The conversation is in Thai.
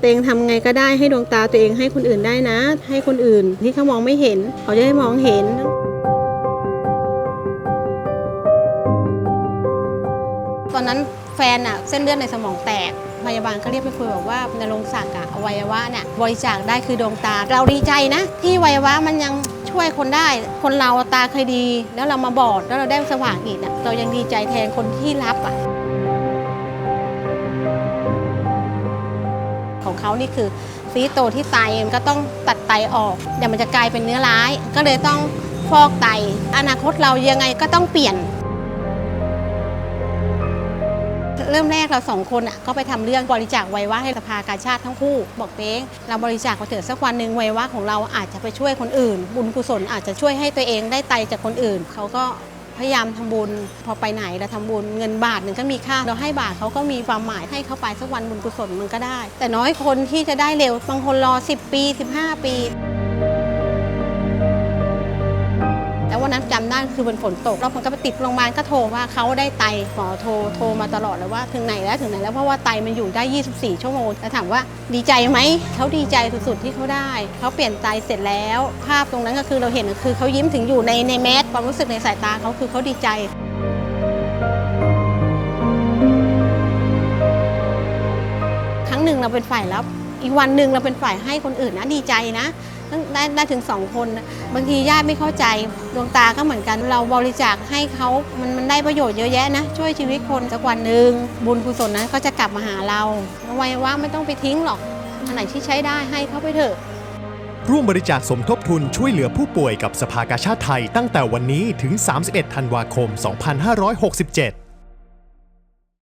ตัวเองทำไงก็ได้ให้ดวงตาตัวเองให้คนอื่นได้นะ ให้คนอื่นที่เขามองไม่เห็น เขาจะได้มองเห็นตอนนั้นแฟนอะเส้นเลือดในสมองแตกพยาบาลก็เรียกไปคุยบอกว่านรงศักดิ์อะอวัยวะเนี่ยบริจาคได้คือดวงตา เราดีใจนะ ที่วัยวะมันยังช่วยคนได้ คนเราตาเคยดี แล้วเรามาบอดแล้วเราได้สว่างอีกเนี่ยเรายังดีใจแทนคนที่รับอะ ของเขานี่คือซีโตที่ไตมันก็ต้องตัดไตออกเดี๋ยวมันจะกลายเป็นเนื้อร้าย ก็เลยต้องฟอกไต อนาคตเรายังไงก็ต้องเปลี่ยน เริ่มแรกเราสองคนอะก็ไปทำเรื่องบริจาคไวยวะให้สภากาชาติทั้งคู่ บอกเป้งเราบริจาคมาเถอะสักวันหนึ่งไวยวะของเราอาจจะไปช่วยคนอื่น บุญกุศลอาจจะช่วยให้ตัวเองได้ไตจากคนอื่นเขาก็ พยายามทำบุญพอไปไหนเราทำบุญเงินบาทหนึ่งก็มีค่า เราให้บาทเขาก็มีความหมายให้เขาไปสักวันบุญกุศลมันก็ได้ แต่น้อยคนที่จะได้เร็วบางคนรอ 10 ปี 15 ปี วันนั้นจำได้คือเป็นฝนตกแล้วมันก็ไปติดโรงพยาบาลก็โทรว่าเขาได้ไตหมอโทรโทรมาตลอดเลยว่าถึงไหนแล้วถึงไหนแล้วเพราะว่าไตมันอยู่ได้ 24 ชั่วโมงแล้วถามว่าดีใจไหมเขาดีใจสุดๆที่เขาได้เขาเปลี่ยนไตเสร็จแล้ว ภาพตรงนั้นก็คือเราเห็นคือเขายิ้มถึงอยู่ในในแมสความรู้สึกในสายตาเขาคือเขาดีใจครั้งหนึ่งเราเป็นฝ่ายรับอีกวันหนึ่งเราเป็นฝ่ายให้คนอื่นนะดีใจนะ ได้ได้ถึงสองคนบางทีญาติไม่เข้าใจดวงตาก็เหมือนกัน เราบริจาคให้เขามันมันได้ประโยชน์เยอะแยะนะ ช่วยชีวิตคนสักวันหนึ่งบุญกุศลนั้นก็จะกลับมาหาเราอวัยวะไม่ต้องไปทิ้งหรอกอันไหนที่ใช้ได้ให้เขาไปเถอะร่วมบริจาคสมทบทุนช่วยเหลือผู้ป่วยกับสภากาชาติไทยตั้งแต่วันนี้ถึง 31 ธันวาคม 2567